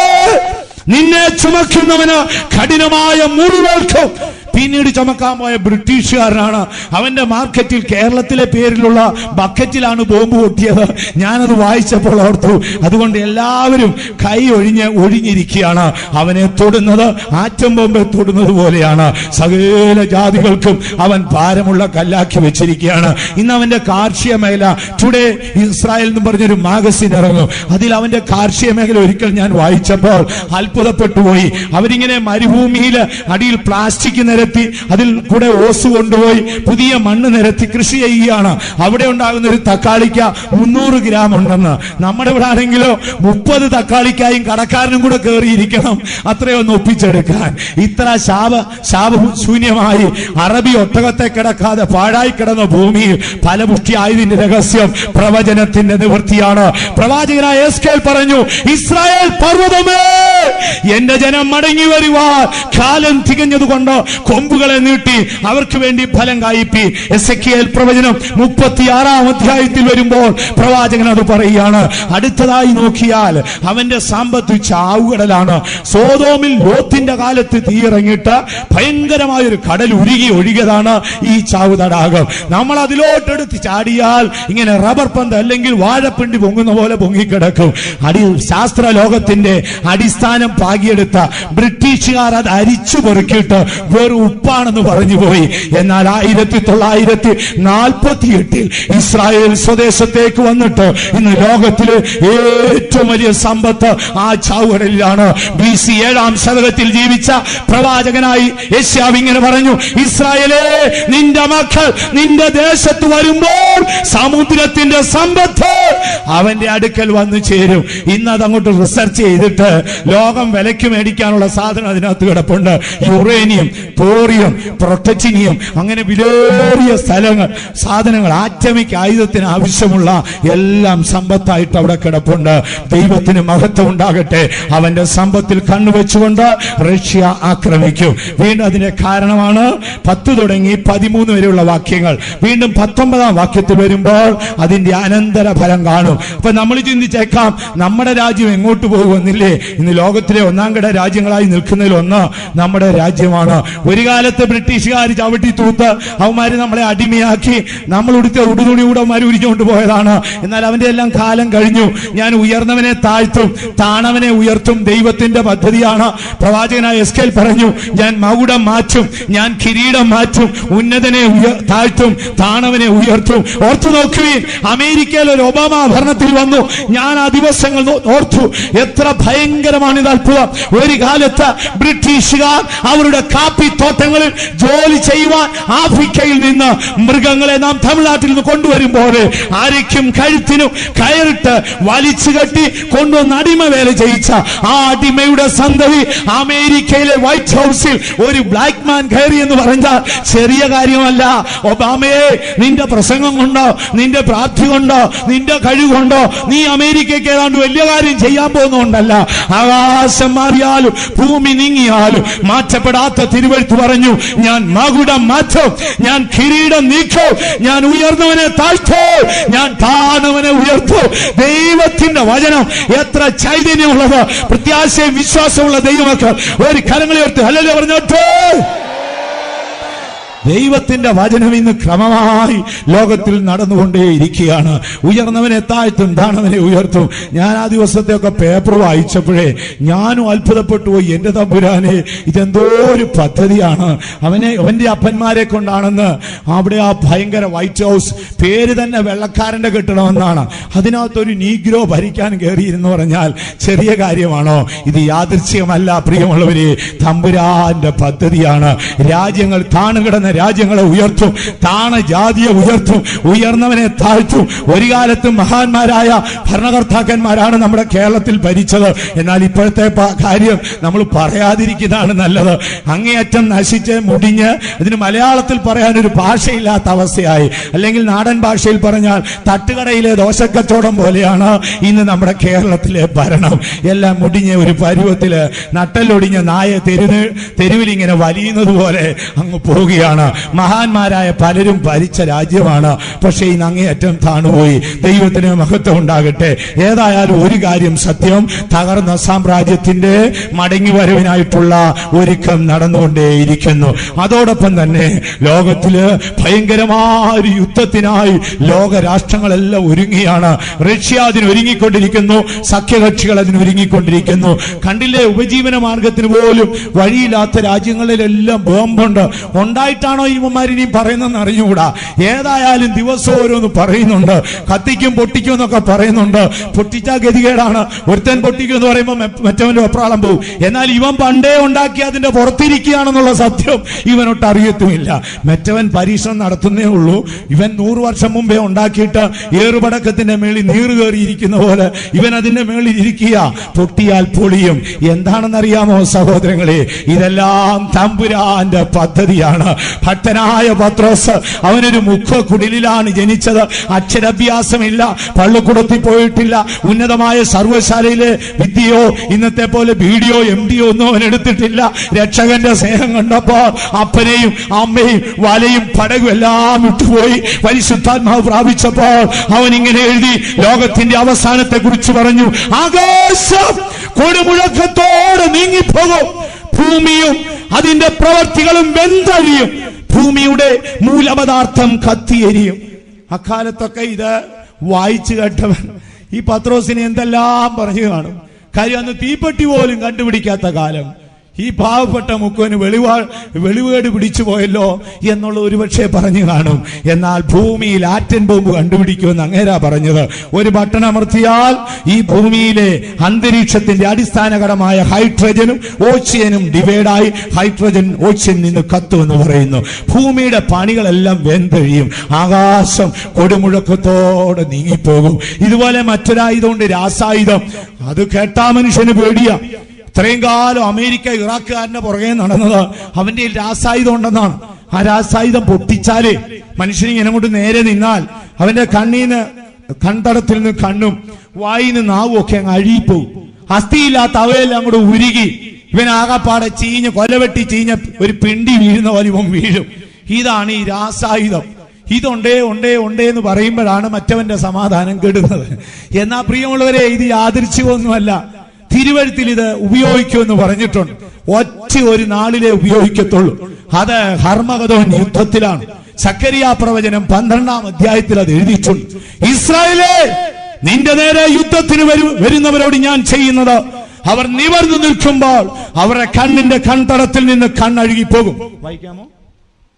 നിന്നെ ചുമക്കുന്നവന് കഠിനമായ മുറിവേൽക്കും പിന്നീട് ചുമക്കാൻ പോയ ബ്രിട്ടീഷുകാരനാണ്. അവന്റെ മാർക്കറ്റിൽ കേരളത്തിലെ പേരിലുള്ള ബക്കറ്റിലാണ് ബോംബ് പൊട്ടിയത്. ഞാനത് വായിച്ചപ്പോൾ ഓർത്തു അതുകൊണ്ട് എല്ലാവരും കൈ ഒഴിഞ്ഞ് ഒഴിഞ്ഞിരിക്കുകയാണ്. അവനെ തൊടുന്നത് ആറ്റം ബോംബെ തൊടുന്നത് പോലെയാണ്. സകല ജാതികൾക്കും അവൻ ഭാരമുള്ള കല്ലാക്കി വെച്ചിരിക്കുകയാണ്. ഇന്ന് അവന്റെ കാർഷിക മേഖല ടുഡേ ഇസ്രായേൽ എന്ന് പറഞ്ഞൊരു മാഗസിൻ ഇറങ്ങും. അതിൽ അവന്റെ കാർഷിക മേഖല ഒരിക്കൽ ഞാൻ വായിച്ചപ്പോൾ അത്ഭുതപ്പെട്ടു പോയി. അവരിങ്ങനെ മരുഭൂമിയിൽ അടിയിൽ പ്ലാസ്റ്റിക് നിരത്തി അതിൽ കൂടെ ഓസ് കൊണ്ടുപോയി പുതിയ മണ്ണ് നിരത്തി കൃഷി ചെയ്യുകയാണ്. അവിടെ ഉണ്ടാകുന്ന ഒരു തക്കാളിക്ക മുന്നൂറ് ഗ്രാം ഉണ്ടെന്ന്. നമ്മുടെ ഇവിടെ ആണെങ്കിലോ മുപ്പത് തക്കാളിക്കായും കടക്കാരനും കൂടെ കയറിയിരിക്കണം അത്രയൊന്ന് ഒപ്പിച്ചെടുക്കാൻ. ഇത്ര ശാപ ശാപശൂന്യമായി അറബി ഒട്ടകത്തെ കിടക്കാതെ പാഴായി കിടന്ന ഭൂമിയിൽ ഫലപുഷ്ടിയായതിന്റെ രഹസ്യം പ്രവചനത്തിന്റെ നിവൃത്തിയാണ്. പ്രവാചകനായ എസ്കേൽ പറഞ്ഞു ഇസ്രായേൽ പർവതമേ എന്റെ ജനം മടങ്ങി വരുവാൻ കാലം തികഞ്ഞതുകൊണ്ട് കൊമ്പുകളെ നീട്ടി അവർക്ക് വേണ്ടി ഫലം കായിപ്പി. എസ് പ്രവചനം മുപ്പത്തിയാറാം അധ്യായത്തിൽ വരുമ്പോൾ പ്രവാചകൻ അത് പറയുകയാണ്. അടുത്തതായി നോക്കിയാൽ അവന്റെ സാമ്പത്ത് ചാവുകടലാണ്. സോതോമിൽ ലോത്തിന്റെ കാലത്ത് തീയിറങ്ങിയിട്ട് ഭയങ്കരമായ ഒരു കടൽ ഉരുകി ഒഴുകിയതാണ് ഈ ചാവ് തടാകം. നമ്മൾ അതിലോട്ടെടുത്ത് ചാടിയാൽ ഇങ്ങനെ റബ്ബർ പന്ത് അല്ലെങ്കിൽ വാഴപ്പിണ്ടി പൊങ്ങുന്ന പോലെ പൊങ്ങിക്കിടക്കും. അടി ശാസ്ത്ര ലോകത്തിന്റെ അടിസ്ഥാനം പാകിയെടുത്ത ബ്രിട്ടീഷുകാർ അത് അരിച്ചു പെറുക്കിയിട്ട് വെറും ഉപ്പാണെന്ന് പറഞ്ഞു പോയി. എന്നാൽ ആയിരത്തി തൊള്ളായിരത്തി നാൽപ്പത്തി എട്ടിൽ ഇസ്രായേൽ സ്വദേശത്തേക്ക് വന്നിട്ട് ഇന്ന് ലോകത്തിലെ ഏറ്റവും വലിയ സമ്പത്ത് ആ ചാവുകടലിലാണ് ബി സി ഏഴാം ശതകത്തിൽ ജീവിച്ച പ്രവാചകനായി യശ്യാവ് ഇങ്ങനെ പറഞ്ഞു ഇസ്രായേലേ നിന്റെ മക്കൾ നിന്റെ ദേശത്ത് വരുമ്പോൾ സമുദ്രത്തിന്റെ സമ്പത്ത് അവന്റെ അടുക്കൽ വന്നു ചേരും. ഇന്ന് അതങ്ങോട്ട് റിസർച്ച് ചെയ്തിട്ട് ലോകം വിലയ്ക്ക് മേടിക്കാനുള്ള സാധനം അതിനകത്ത് കിടപ്പുണ്ട്. യുറേനിയം തോറിയം പ്രൊട്ടച്ചിനിയം അങ്ങനെ വിലേറിയ സ്ഥലങ്ങൾ സാധനങ്ങൾ ആറ്റമിക് ആയുധത്തിന് ആവശ്യമുള്ള എല്ലാം സമ്പത്തായിട്ട് അവിടെ കിടപ്പുണ്ട്. ദൈവത്തിന് മഹത്വം ഉണ്ടാകട്ടെ. അവന്റെ സമ്പത്തിൽ കണ്ണുവെച്ചുകൊണ്ട് റഷ്യ ആക്രമിക്കും. വീണ്ടും അതിന്റെ കാരണമാണ് പത്ത് തുടങ്ങി പതിമൂന്ന് വരെയുള്ള വാക്യങ്ങൾ. വീണ്ടും പത്തൊമ്പതാം വാക്യത്തിൽ വരുമ്പോൾ അതിന്റെ അനന്തര ഫലം കാണും. അപ്പൊ നമ്മൾ ചിന്തിച്ചേക്കാം നമ്മുടെ രാജ്യം എങ്ങോട്ട് പോകുമെന്നില്ലേ? ഇന്ന് ലോകത്തിലെ ഒന്നാം ഘട രാജ്യങ്ങളായി നിൽക്കുന്നതിൽ ഒന്ന് നമ്മുടെ രാജ്യമാണ്. ഒരു കാലത്ത് ബ്രിട്ടീഷുകാർ ചവിട്ടി തൂത്ത് അവന്മാര് നമ്മളെ അടിമയാക്കി നമ്മൾ ഉടുത്ത ഉടുതുണി കൂടെ അവന്മാർ ഉരിഞ്ഞുകൊണ്ട് പോയതാണ്. എന്നാൽ അവന്റെ എല്ലാം കാലം കഴിഞ്ഞു. ഞാൻ ഉയർന്നവനെ താഴ്ത്തും താണവനെ ഉയർത്തും ദൈവത്തിന്റെ പദ്ധതിയാണ്. പ്രവാചകനായ എസ്കേൽ പറഞ്ഞു ഞാൻ മകുടം മാറ്റും ഞാൻ കിരീടം മാറ്റും ഉന്നതനെ താഴ്ത്തും താണവനെ ഉയർത്തും. ഓർത്തു നോക്കുകയും അമേരിക്കയിൽ ഒരു ഒബാമ ഭരണത്തിൽ വന്നു. ഞാൻ ആ ദിവസങ്ങൾ ഓർത്തു. എത്ര ഭയങ്കരമാണ് ഇത് അത്ഭുതം. ഒരു കാലത്ത് ബ്രിട്ടീഷുകാർ അവരുടെ കാപ്പി തോട്ടങ്ങളിൽ ജോലി ചെയ്യുവാൻ ആഫ്രിക്കയിൽ നിന്ന് മൃഗങ്ങളെ നാം തമിഴ്നാട്ടിൽ നിന്ന് കൊണ്ടുവരുമ്പോൾ അരയ്ക്കും കഴുത്തിനും കയറിട്ട് വലിച്ചു കെട്ടി കൊണ്ടുവന്ന് അടിമ വേല ചെയ്യിച്ച ആ അടിമയുടെ സന്തതി അമേരിക്കയിലെ വൈറ്റ് ഹൗസിൽ ഒരു ബ്ലാക്ക് മാൻ കയറി എന്ന് പറഞ്ഞാൽ ചെറിയ കാര്യമല്ല. ഒബാമയെ നിന്റെ പ്രസംഗം കൊണ്ടോ നിന്റെ പ്രാർത്ഥി കൊണ്ടോ നിന്റെ കഴിവ് കൊണ്ടോ നീ അമേരിക്കയ്ക്ക് ഏതാണ്ട് വലിയ കാര്യം ചെയ്യാൻ പോകുന്നതുകൊണ്ടല്ല. ആകാശം മാറിയാലും ഭൂമി നീങ്ങിയാലും മാറ്റപ്പെടാത്ത തിരുവഴുത്ത് പറഞ്ഞു ഞാൻ മാകുടം മാറ്റോ ഞാൻ കിരീടം നീക്കോ ഞാൻ ഉയർന്നവനെ താഴ്ത്തോ ഞാൻ താണവനെ ഉയർത്തോ. ദൈവത്തിന്റെ വചനം എത്ര ചൈതന്യമുള്ളത് പ്രത്യാശയും വിശ്വാസമുള്ള ദൈവമക്കൾ ഒരു കരങ്ങളെ ഉയർത്തി അല്ലല്ലേ പറഞ്ഞോട്ടെ. ദൈവത്തിന്റെ വചനം ഇന്ന് ക്രമമായി ലോകത്തിൽ നടന്നുകൊണ്ടേയിരിക്കുകയാണ്. ഉയർന്നവനെ താഴ്ത്തും താണവനെ ഉയർത്തും. ഞാൻ ആ ദിവസത്തെയൊക്കെ പേപ്പർ വായിച്ചപ്പോഴേ ഞാനും അത്ഭുതപ്പെട്ടു പോയി. എന്റെ തമ്പുരാനെ ഇതെന്തോ ഒരു പദ്ധതിയാണ്. അവനെ അവന്റെ അപ്പന്മാരെ കൊണ്ടാണെന്ന് അവിടെ ആ ഭയങ്കര വൈറ്റ് ഹൗസ് പേര് തന്നെ വെള്ളക്കാരന്റെ കെട്ടണമെന്നാണ് അതിനകത്തൊരു നീഗ്രോ ഭരിക്കാൻ കയറിയെന്ന് പറഞ്ഞാൽ ചെറിയ കാര്യമാണോ? ഇത് യാദൃശ്യമല്ല പ്രിയമുള്ളവരെ. തമ്പുരാന്റെ പദ്ധതിയാണ്. രാജ്യങ്ങൾ താണുകിടന്ന രാജ്യങ്ങളെ ഉയർത്തും താണ ജാതിയെ ഉയർത്തും ഉയർന്നവനെ താഴ്ത്തും. ഒരു കാലത്തും മഹാന്മാരായ ഭരണകർത്താക്കന്മാരാണ് നമ്മുടെ കേരളത്തിൽ ഭരിച്ചത്. എന്നാൽ ഇപ്പോഴത്തെ കാര്യം നമ്മൾ പറയാതിരിക്കുന്നതാണ് നല്ലത്. അങ്ങേയറ്റം നശിച്ച് മുടിഞ്ഞ് ഇതിന് മലയാളത്തിൽ പറയാൻ ഒരു ഭാഷയില്ലാത്ത അവസ്ഥയായി. അല്ലെങ്കിൽ നാടൻ ഭാഷയിൽ പറഞ്ഞാൽ തട്ടുകടയിലെ ദോശക്കച്ചവടം പോലെയാണ് ഇന്ന് നമ്മുടെ കേരളത്തിലെ ഭരണം. എല്ലാം മുടിഞ്ഞ ഒരു പരുവത്തിൽ നട്ടലൊടിഞ്ഞ നായ തെരുവ് തെരുവിൽ ഇങ്ങനെ വലിയുന്നത് പോലെ അങ്ങ് പോവുകയാണ്. മഹാന്മാരായ പലരും ഭരിച്ച രാജ്യമാണ്. പക്ഷേ ഇന്ന് അങ്ങേയറ്റം താണുപോയി. ദൈവത്തിന് മഹത്വം ഉണ്ടാകട്ടെ ഏതായാലും ഒരു കാര്യം സത്യം. തകർന്ന സാമ്രാജ്യത്തിന്റെ മടങ്ങി വരവിനായിട്ടുള്ള ഒരുക്കം നടന്നുകൊണ്ടേയിരിക്കുന്നു. അതോടൊപ്പം തന്നെ ലോകത്തിൽ ഭയങ്കരമായ യുദ്ധത്തിനായി ലോക രാഷ്ട്രങ്ങളെല്ലാം ഒരുങ്ങിയാണ്. റഷ്യ അതിന് ഒരുങ്ങിക്കൊണ്ടിരിക്കുന്നു. സഖ്യകക്ഷികൾ അതിന് ഒരുങ്ങിക്കൊണ്ടിരിക്കുന്നു. കണ്ടില്ലേ ഉപജീവന മാർഗത്തിന് പോലും വഴിയില്ലാത്ത രാജ്യങ്ങളിലെല്ലാം ബോംബുണ്ട്. ഉണ്ടായിട്ടാണോ ഇവന്മാർ ഇനിയും പറയുന്നതെന്ന് അറിഞ്ഞുകൂടാ? ഏതായാലും ദിവസം ഓരോന്ന് പറയുന്നുണ്ട്. കത്തിക്കും പൊട്ടിക്കും എന്നൊക്കെ പറയുന്നുണ്ട്. പൊട്ടിച്ച ഗതികേടാണ്. ഒരുത്തൻ പൊട്ടിക്കും എന്ന് പറയുമ്പോൾ മറ്റവന്റെ വെപ്രാളം പോകും എന്നാൽ ഇവൻ പണ്ടേ ഉണ്ടാക്കി അതിന്റെ പുറത്തിരിക്കുകയാണെന്നുള്ള സത്യം ഇവനൊട്ട് അറിയത്തുമില്ല. മറ്റവൻ പരീക്ഷണം നടത്തുന്നേ ഉള്ളൂ. ഇവൻ നൂറ് വർഷം മുമ്പേ ഉണ്ടാക്കിയിട്ട് ഏറുപടക്കത്തിന്റെ മേളിൽ നീറ് കയറിയിരിക്കുന്ന പോലെ ഇവൻ അതിന്റെ മേളിൽ ഇരിക്കുക. പൊട്ടിയാൽ പൊളിയും. എന്താണെന്നറിയാമോ സഹോദരങ്ങളെ? ഇതെല്ലാം തമ്പുരാന്റെ പദ്ധതിയാണ്. ഭക്തനായ പത്രോസ് അവനൊരു മുഖ കുടിലാണ് ജനിച്ചത്. അക്ഷരാഭ്യാസമില്ല പള്ളിക്കൂടത്തിൽ പോയിട്ടില്ല. ഉന്നതമായ സർവശാലയിലെ വിദ്യയോ ഇന്നത്തെ പോലെ വീഡിയോ എം ഡിയോ ഒന്നും അവൻ എടുത്തിട്ടില്ല. രക്ഷകന്റെ സ്നേഹം കണ്ടപ്പോ അപ്പനെയും അമ്മയും വലയും പടകും എല്ലാം വിട്ടുപോയി പരിശുദ്ധാത്മാവ് പ്രാപിച്ചപ്പോൾ അവൻ ഇങ്ങനെ എഴുതി ലോകത്തിന്റെ അവസാനത്തെ കുറിച്ച് പറഞ്ഞു. ആകാശം കൊടുമുഴക്കത്തോടെ നീങ്ങിപ്പോകും. ഭൂമിയും അതിന്റെ പ്രവർത്തികളും വെന്തഴിയും. ഭൂമിയുടെ മൂലപദാർത്ഥം കത്തിയെരിയും. അക്കാലത്തൊക്കെ ഇത് വായിച്ചു കേട്ടവൻ ഈ പത്രോസിനെ എന്തെല്ലാം പറഞ്ഞു കാണും. കാര്യം അന്ന് തീപ്പെട്ടി പോലും കണ്ടുപിടിക്കാത്ത കാലം. ഈ പാവപ്പെട്ട മുക്കുവന് വെളിവാ വെളിവേട് പിടിച്ചു പോയല്ലോ എന്നുള്ള ഒരുപക്ഷെ പറഞ്ഞു കാണും. എന്നാൽ ഭൂമിയിൽ ആറ്റൻ ബോംബ് കണ്ടുപിടിക്കുമെന്ന് അങ്ങേരാ പറഞ്ഞത്. ഒരു ബട്ടൺ അമർത്തിയാൽ ഈ ഭൂമിയിലെ അന്തരീക്ഷത്തിന്റെ അടിസ്ഥാനകരമായ ഹൈഡ്രജനും ഓക്സിജനും ഡിവൈഡായി ഹൈഡ്രജൻ ഓക്സിജൻ നിന്ന് കത്തുമെന്ന് പറയുന്നു. ഭൂമിയുടെ പണികളെല്ലാം വെന്തഴിയും. ആകാശം കൊടുമുഴക്കത്തോടെ നീങ്ങിപ്പോകും. ഇതുപോലെ മറ്റൊരായുധമുണ്ട് രാസായുധം. അത് കേട്ടാ മനുഷ്യന് പേടിയാ. ഇത്രയും കാലം അമേരിക്ക ഇറാഖുകാരന്റെ പുറകെ നടന്നത് അവന്റെ രാസായുധം ഉണ്ടെന്നാണ്. ആ രാസായുധം പൊട്ടിച്ചാൽ മനുഷ്യന് ഇങ്ങനെ കൊണ്ട് നേരെ നിന്നാൽ അവന്റെ കണ്ണീന്ന് കണ്ടടത്തിൽ നിന്ന് കണ്ണും വായിന്ന് നാവും ഒക്കെ അങ്ങ് അഴിയിപ്പോവും. അസ്ഥിയില്ലാത്ത അവയെല്ലാം കൂടെ ഉരുകി ഇവനാകപ്പാടെ ചീഞ്ഞ് കൊലവെട്ടി ചീഞ്ഞ ഒരു പിണ്ടി വീഴുന്ന പോലെ ഇവൻ വീഴും. ഇതാണ് ഈ രാസായുധം. ഇതുണ്ടേ ഉണ്ടേ ഉണ്ടേ എന്ന് പറയുമ്പോഴാണ് മറ്റവന്റെ സമാധാനം കെടുന്നത്. എന്നാ പ്രിയമുള്ളവരെ ഇത് യാദൃച്ഛികമൊന്നുമല്ല. തിരുവഴുത്തിൽ ഇത് ഉപയോഗിക്കുമെന്ന് പറഞ്ഞിട്ടുണ്ട്. ഒറ്റ ഒരു നാളിലെ ഉപയോഗിക്കത്തുള്ളൂ. അത് ഹർമഗതോൻ യുദ്ധത്തിലാണ്. സക്കരിയ പ്രവചനം പന്ത്രണ്ടാം അധ്യായത്തിൽ അത് എഴുതിയിട്ടുണ്ട്. ഇസ്രായേലേ നിന്റെ നേരെ യുദ്ധത്തിന് വരു വരുന്നവരോട് ഞാൻ ചെയ്യുന്നത് അവർ നിവർന്നു നിൽക്കുമ്പോൾ അവരുടെ കണ്ണിന്റെ കൺതടത്തിൽ നിന്ന് കണ്ണഴുകി പോകും വായിക്കാമോ?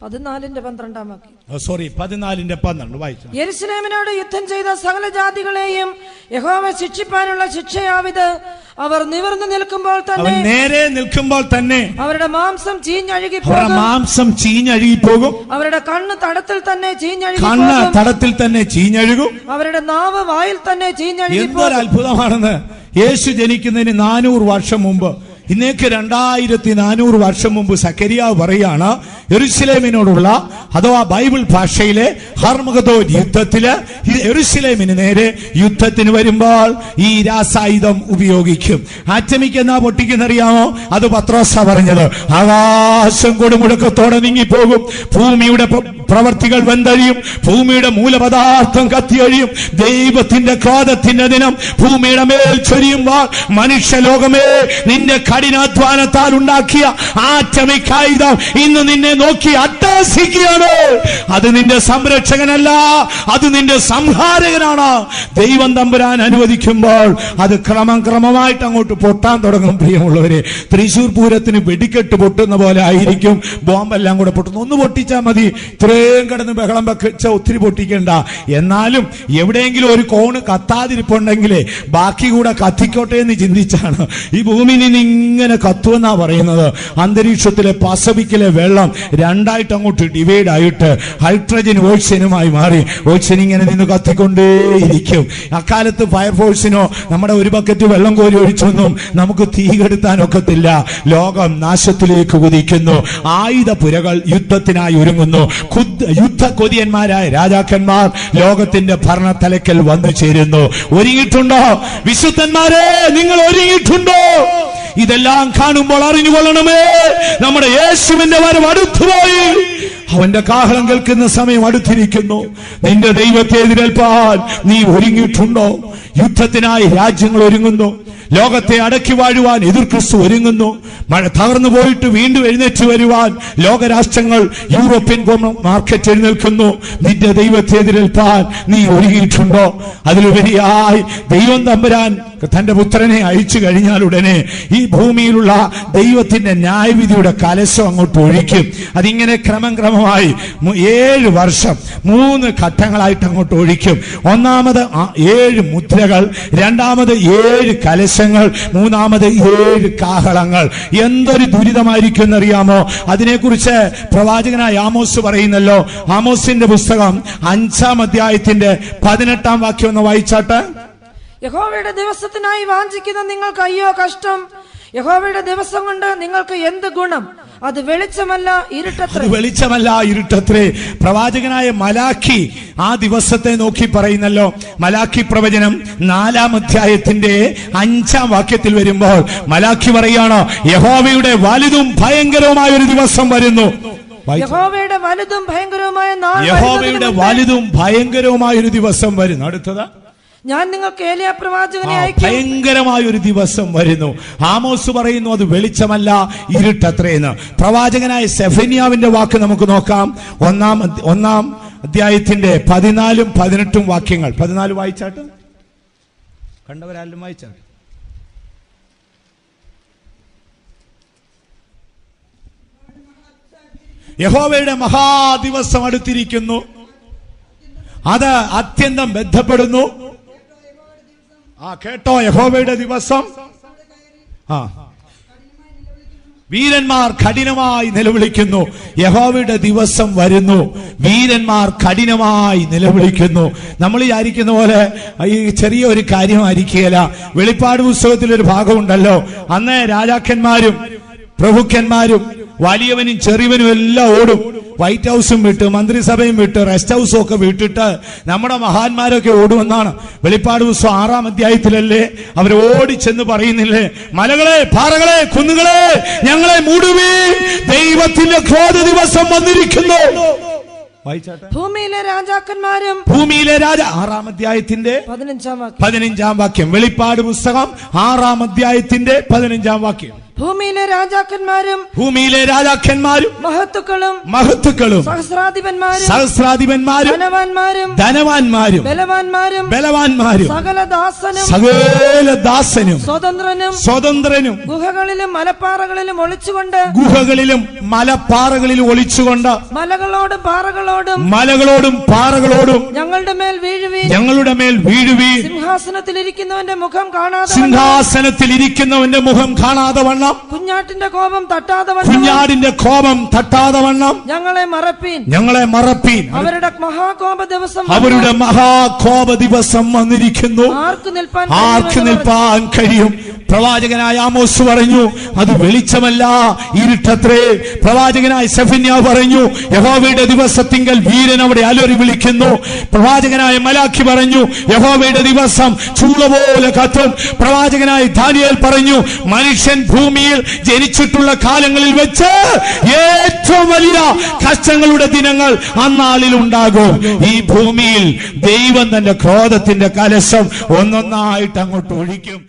പതിനാലിന്റെ പന്ത്രണ്ടാം വാക്യം. സോറി പതിനാലിന്റെ പന്ത്രണ്ട്. വായിച്ചു? യെരുസലേമിനോട് യുദ്ധം ചെയ്ത സകല ജാതികളെയും യഹോവ ശിക്ഷിപ്പാനുള്ള ശിക്ഷയാവിത്. അവർ നിവർന്നു നിൽക്കുമ്പോൾ തന്നെ നേരെ നിൽക്കുമ്പോൾ തന്നെ അവരുടെ മാംസം ചീഞ്ഞഴുകി അവരുടെ മാംസം ചീഞ്ഞഴുകി പോകും. അവരുടെ കണ്ണ് തടത്തിൽ തന്നെ ചീഞ്ഞഴുകി കണ്ണ് തടത്തിൽ തന്നെ ചീഞ്ഞഴുകും. അവരുടെ നാവ് വായിൽ തന്നെ ചീഞ്ഞഴുകി എന്തൊരു അത്ഭുതമാണെന്ന് യേശു ജനിക്കുന്നതിന് നാനൂറ് വർഷം മുമ്പ് ഇന്നേക്ക് രണ്ടായിരത്തി നാനൂറ് വർഷം മുമ്പ് സക്കരിയാവ് പറയാണ് എറുസലേമിനോടുള്ള അഥവാ ബൈബിൾ ഭാഷയിലെ ഹർമഗതോ യുദ്ധത്തിൽ എറുസലേമിന് നേരെ യുദ്ധത്തിന് വരുമ്പോൾ ഈ രാസായുധം ഉപയോഗിക്കും. ആറ്റമിക്ക് എന്നാ പൊട്ടിക്കുന്നറിയാമോ? അത് പത്രോസ പറഞ്ഞത്. ആകാശം കൊടുമുടക്കത്തോടെ നീങ്ങിപ്പോകും. ഭൂമിയുടെ പ്രവർത്തികൾ വെന്തഴിയും ഭൂമിയുടെ മൂലപദാർത്ഥം കത്തിയൊഴിയും ദൈവത്തിന്റെ ക്രോധത്തിന്റെ ദിനം ഭൂമിയുടെ മേൽ ചൊരിയുമ്പോൾ മനുഷ്യലോകമേ നിന്റെ കഠിനാധ്വാനത്താൽ ഉണ്ടാക്കിയ ആ ഇന്ന് നിന്നെ നോക്കി അട്ടഹസിക്കുകയാണ്. അത് നിന്റെ സംരക്ഷകനല്ല അത് നിന്റെ സംഹാരകനാണ്. ദൈവം തമ്പുരാൻ അനുവദിക്കുമ്പോൾ അത് ക്രമം ക്രമമായിട്ട് അങ്ങോട്ട് പൊട്ടാൻ തുടങ്ങും പ്രിയമുള്ളവരെ. തൃശൂർ പൂരത്തിന് വെടിക്കെട്ട് പൊട്ടുന്ന പോലെ ആയിരിക്കും. ബോംബെല്ലാം കൂടെ പൊട്ടുന്നു. ഒന്ന് പൊട്ടിച്ചാൽ മതി. ഇത്രയും കിടന്ന് ബഹളം വെച്ച ഒത്തിരി പൊട്ടിക്കണ്ട. എന്നാലും എവിടെയെങ്കിലും ഒരു കോണ് കത്താതിരിപ്പുണ്ടെങ്കിലേ ബാക്കി കൂടെ കത്തിക്കോട്ടെ എന്ന് ചിന്തിച്ചാണ്. ഈ ഭൂമി നിന്ന് ഇങ്ങനെ കത്തുവെന്നാ പറയുന്നത്. അന്തരീക്ഷത്തിലെ പസഫിക്കിലെ വെള്ളം രണ്ടായിട്ട് അങ്ങോട്ട് ഡിവൈഡ് ആയിട്ട് ഹൈഡ്രജൻ ഓക്സിജനുമായി മാറി. ഓക്സിജൻ ഇങ്ങനെ നിന്ന് കത്തിക്കൊണ്ടേയിരിക്കും. അക്കാലത്ത് ഫയർഫോഴ്സിനോ നമ്മുടെ ഒരു ബക്കറ്റ് വെള്ളം കോരി ഒഴിച്ചൊന്നും നമുക്ക് തീ കെടുത്താൻ ഒക്കത്തില്ല. ലോകം നാശത്തിലേക്ക് കുതിക്കുന്നു. ആയുധ പുരകൾ യുദ്ധത്തിനായി ഒരുങ്ങുന്നു. യുദ്ധ കൊതിയന്മാരായ രാജാക്കന്മാർ ലോകത്തിന്റെ ഭരണ തലക്കൽ വന്നു ചേരുന്നു. ഒരുങ്ങിയിട്ടുണ്ടോ? വിശുദ്ധന്മാരെ നിങ്ങൾ ഒരുങ്ങിയിട്ടുണ്ടോ? ഇതെല്ലാം കാണുമ്പോൾ അറിഞ്ഞുകൊള്ളണമേ. നമ്മുടെ യേശുവിന്റെ വരവ് അടുത്തുപോയി. അവന്റെ കാഹളം കേൾക്കുന്ന സമയം അടുത്തിരിക്കുന്നു. നിന്റെ ദൈവത്തെ എതിരേൽപ്പാൻ നീ ഒരുങ്ങിയിട്ടുണ്ടോ? യുദ്ധത്തിനായി രാജ്യങ്ങൾ ഒരുങ്ങുന്നു. ലോകത്തെ അടക്കി വാഴുവാൻ എതിർ ക്രിസ്തു ഒരുങ്ങുന്നു. മഴ തകർന്നു പോയിട്ട് വീണ്ടും എഴുന്നേറ്റ് വരുവാൻ ലോകരാഷ്ട്രങ്ങൾ യൂറോപ്യൻ മാർക്കറ്റ് എഴുന്നേൽക്കുന്നു. നിന്റെ ദൈവത്തെ എതിരേൽപ്പാൻ നീ ഒരുങ്ങിയിട്ടുണ്ടോ? അതിലുപരിയായി ദൈവം തമ്പുരാൻ തന്റെ പുത്രനെ അയച്ചു കഴിഞ്ഞാൽ ഉടനെ ഈ ഭൂമിയിലുള്ള ദൈവത്തിന്റെ ന്യായവിധിയുടെ കലശം അങ്ങോട്ട് ഒഴിക്കും. അതിങ്ങനെ ക്രമം ക്രമമായി ഏഴ് വർഷം മൂന്ന് ഘട്ടങ്ങളായിട്ട് അങ്ങോട്ട് ഒഴിക്കും. ഒന്നാമത് ഏഴ് മുദ്രകൾ രണ്ടാമത് ഏഴ് കലശങ്ങൾ മൂന്നാമത് ഏഴ് കാഹളങ്ങൾ. എന്തൊരു ദുരിതമായിരിക്കും എന്നറിയാമോ? അതിനെക്കുറിച്ച് പ്രവാചകനായ ആമോസ് പറയുന്നല്ലോ. ആമോസിന്റെ പുസ്തകം അഞ്ചാം അധ്യായത്തിന്റെ പതിനെട്ടാം വാക്യം ഒന്ന് വായിച്ചാട്ട്. യഹോവയുടെ ദിവസത്തിനായി വാഞ്ചിക്കുന്ന നിങ്ങൾക്ക് അയ്യോ കഷ്ടം. യഹോവയുടെ ദിവസം കൊണ്ട് നിങ്ങൾക്ക് എന്ത് ഗുണം? അത് വെളിച്ചമല്ല ഇരുട്ടത്ര. വെളിച്ചമല്ല ഇരുട്ടത്രേ. പ്രവാചകനായ മലാഖി ആ ദിവസത്തെ നോക്കി പറയുന്നല്ലോ. മലാഖി പ്രവചനം നാലാം അധ്യായത്തിന്റെ അഞ്ചാം വാക്യത്തിൽ വരുമ്പോൾ മലാഖി പറയാണ് യഹോവയുടെ വലുതും ഭയങ്കരവുമായ ഒരു ദിവസം വരുന്നു. യഹോവയുടെ വലുതും ഭയങ്കരവുമായ ഒരു ദിവസം വരുന്നു. അടുത്തത്. ഞാൻ നിങ്ങൾക്ക് ഏലിയ പ്രവാചകനെ ഭയങ്കരമായ ഒരു ദിവസം വരുന്നു. ആമോസ് പറയുന്നു അത് വെളിച്ചമല്ല ഇരുട്ടത്രേന്ന്. പ്രവാചകനായ സെഫനിയാവിന്റെ വാക്ക് നമുക്ക് നോക്കാം. ഒന്നാം ഒന്നാം അധ്യായത്തിന്റെ പതിനാലും പതിനെട്ടും വാക്യങ്ങൾ. പതിനാല് വായിച്ചാട്ട്? കണ്ടവരാലും വായിച്ചാട്ട് യഹോവയുടെ മഹാദിവസം അടുത്തിരിക്കുന്നു. അത് അത്യന്തം ബന്ധപ്പെടുന്നു. ആ കേട്ടോ യഹോവയുടെ ദിവസം. ആ. വീരന്മാർ കഠിനമായി നിലവിളിക്കുന്നു. യഹോവയുടെ ദിവസം വരുന്നു. വീരന്മാർ കഠിനമായി നിലവിളിക്കുന്നു. നമ്മൾ വിചാരിക്കുന്ന പോലെ ഈ ചെറിയ ഒരു കാര്യമായിരിക്കുകയില്ല. വെളിപ്പാട് പുസ്തകത്തിൽ ഒരു ഭാഗമുണ്ടല്ലോ. അന്ന് രാജാക്കന്മാരും പ്രഭുക്കന്മാരും വലിയവനും ചെറിയവനും എല്ലാം ഓടും. വൈറ്റ് ഹൗസും വിട്ട് മന്ത്രിസഭയും വിട്ട് റെസ്റ്റ് ഹൗസും ഒക്കെ വിട്ടിട്ട് നമ്മുടെ മഹാന്മാരൊക്കെ ഓടുമെന്നാണ്. വെളിപ്പാട് ദിവസം ആറാം അധ്യായത്തിലല്ലേ? അവർ ഓടിച്ചെന്ന് പറയുന്നില്ലേ? മലകളെ പാറകളെ കുന്നുകളെ ഞങ്ങളെ മൂടുവീ. ദൈവത്തിന്റെ ക്രോധ ദിവസം വന്നിരിക്കുന്നു. ഭൂമിയിലെ രാജാക്കന്മാരും ഭൂമിയിലെ രാജ ആറാം അധ്യായത്തിന്റെ പതിനഞ്ചാം വാക്യം. വെളിപ്പാട് പുസ്തകം ആറാം അധ്യായത്തിന്റെ പതിനഞ്ചാം വാക്യം. ഭൂമിയിലെ രാജാക്കന്മാരും ഭൂമിയിലെ രാജാക്കന്മാരും മഹത്തുക്കളും മഹത്തുക്കളും സഹസ്രാധിപന്മാരും സഹസ്രാധിപന്മാരും ധനവാന്മാരും ധനവാന്മാരും ബലവാന്മാരും ബലവാന്മാരും സകല ദാസനും സകല ദാസനും സ്വതന്ത്രനും സ്വതന്ത്രനും ഗുഹകളിലും മലപ്പാറകളിലും ഒളിച്ചുകൊണ്ട് ഗുഹകളിലും മലപ്പാറകളിലും ഒളിച്ചുകൊണ്ട് മലകളോടും പാറകളോടും മലകളോടും പാറകളോടും ഞങ്ങളുടെ മേൽ വീഴുവീ ഞങ്ങളുടെ മേൽ സിംഹാസനത്തിൽ ഇരിക്കുന്നവന്റെ മുഖം കാണാതെ സിംഹാസനത്തിൽ ഇരിക്കുന്നവന്റെ മുഖം കാണാതെ വണ്ണം കുഞ്ഞാട്ടിന്റെ കോപം തട്ടാതെ വണ്ണം. കുഞ്ഞാടിന്റെ കോപം തട്ടാതെ വണ്ണം. ഞങ്ങളെ മറപ്പീൻ. ഞങ്ങളെ മറപ്പീൻ. അവരുടെ മഹാകോപ ദിവസം അവരുടെ മഹാകോപ ദിവസം വന്നിരിക്കുന്നു. ആർക്ക് നിൽപ്പാൻ ആർക്ക് നിൽപ്പാൻ കഴിയും? പ്രവാചകനായ ആമോസ് പറഞ്ഞു അത് വെളിച്ചമല്ല ഇരുട്ടത്രേ. പ്രവാചകനായ സെഫന്യ പറഞ്ഞു യഹോവയുടെ ദിവസത്തിങ്കൽ വീരൻ അവിടെ അലറി വിളിക്കുന്നു. പ്രവാചകനായ മലാഖി പറഞ്ഞു യഹോവയുടെ ദിവസം ചൂള പോലെ കത്തും പ്രവാചകനായ ധാനിയൽ പറഞ്ഞു മനുഷ്യൻ ഭൂമിയിൽ ജനിച്ചിട്ടുള്ള കാലങ്ങളിൽ വെച്ച് ഏറ്റവും വലിയ കഷ്ടങ്ങളുടെ ദിനങ്ങൾ അന്നാളിൽ ഉണ്ടാകും. ഈ ഭൂമിയിൽ ദൈവം തന്റെ ക്രോധത്തിന്റെ കലശം ഒന്നൊന്നായിട്ട് അങ്ങോട്ട് ഒഴിക്കും.